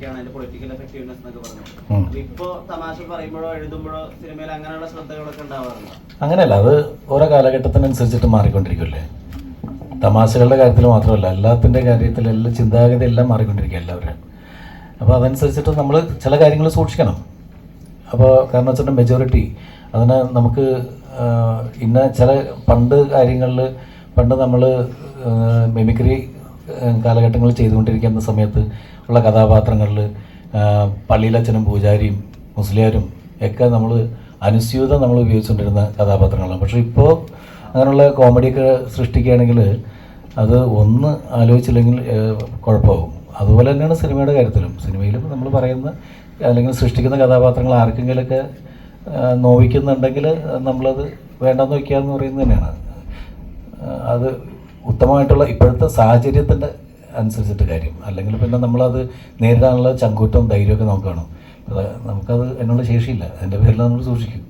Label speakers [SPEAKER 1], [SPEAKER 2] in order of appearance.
[SPEAKER 1] Political effectiveness എന്നൊക്കെ ഇപ്പോ തമാശ പറയുമ്പോഴോ എഴുതുമ്പോഴോ സിനിമയിൽ അങ്ങനെയുള്ള ശ്രദ്ധകളൊക്കെ ഉണ്ടാവാറുണ്ട്?
[SPEAKER 2] അങ്ങനെയല്ല അത് ഓരോ കാലഘട്ടത്തിനനുസരിച്ചിട്ട് മാറിക്കൊണ്ടിരിക്കുമല്ലേ തമാശകളുടെ കാര്യത്തിൽ മാത്രമല്ല എല്ലാത്തിന്റെ കാര്യത്തിൽ എല്ലാ ചിന്താഗതി എല്ലാം മാറിക്കൊണ്ടിരിക്കുക എല്ലാവരും അപ്പോൾ അതനുസരിച്ചിട്ട് നമ്മൾ ചില കാര്യങ്ങൾ സൂക്ഷിക്കണം. അപ്പോൾ കാരണം വെച്ചിട്ട് മെജോറിറ്റി അതിന് നമുക്ക് ഇന്ന ചില പണ്ട് കാര്യങ്ങളിൽ പണ്ട് നമ്മൾ മിമിക്രി കാലഘട്ടങ്ങളിൽ ചെയ്തുകൊണ്ടിരിക്കുന്ന സമയത്ത് ഉള്ള കഥാപാത്രങ്ങളിൽ പള്ളിയിലച്ഛനും പൂജാരിയും മുസ്ലിയാരും ഒക്കെ നമ്മൾ അനുസ്യൂതം നമ്മൾ ഉപയോഗിച്ചുകൊണ്ടിരുന്ന കഥാപാത്രങ്ങളാണ്. പക്ഷേ ഇപ്പോൾ അങ്ങനെയുള്ള കോമഡിയൊക്കെ സൃഷ്ടിക്കുകയാണെങ്കിൽ അത് ഒന്ന് ആലോചിച്ചില്ലെങ്കിൽ കുഴപ്പമാകും. അതുപോലെ തന്നെയാണ് സിനിമയുടെ കാര്യത്തിലും. സിനിമയിലും നമ്മൾ പറയുന്ന അല്ലെങ്കിൽ സൃഷ്ടിക്കുന്ന കഥാപാത്രങ്ങൾ ആർക്കെങ്കിലുമൊക്കെ നോവിക്കുന്നുണ്ടെങ്കിൽ നമ്മളത് വേണ്ടെന്ന് വയ്ക്കുക എന്ന് പറയുന്നത് തന്നെയാണ്. അത് ഉത്തമമായിട്ടുള്ള ഇപ്പോഴത്തെ സാഹചര്യത്തിന്റെ അനുസരിച്ചിട്ട് കാര്യം. അല്ലെങ്കിൽ പിന്നെ നമ്മളത് നേരിടാനുള്ള ചങ്കൂറ്റവും ധൈര്യമൊക്കെ നമുക്ക് വേണം നമുക്കത് അതിനുള്ള ശേഷിയില്ല. അതിന്റെ പേരിൽ നമ്മൾ സൂക്ഷിക്കും.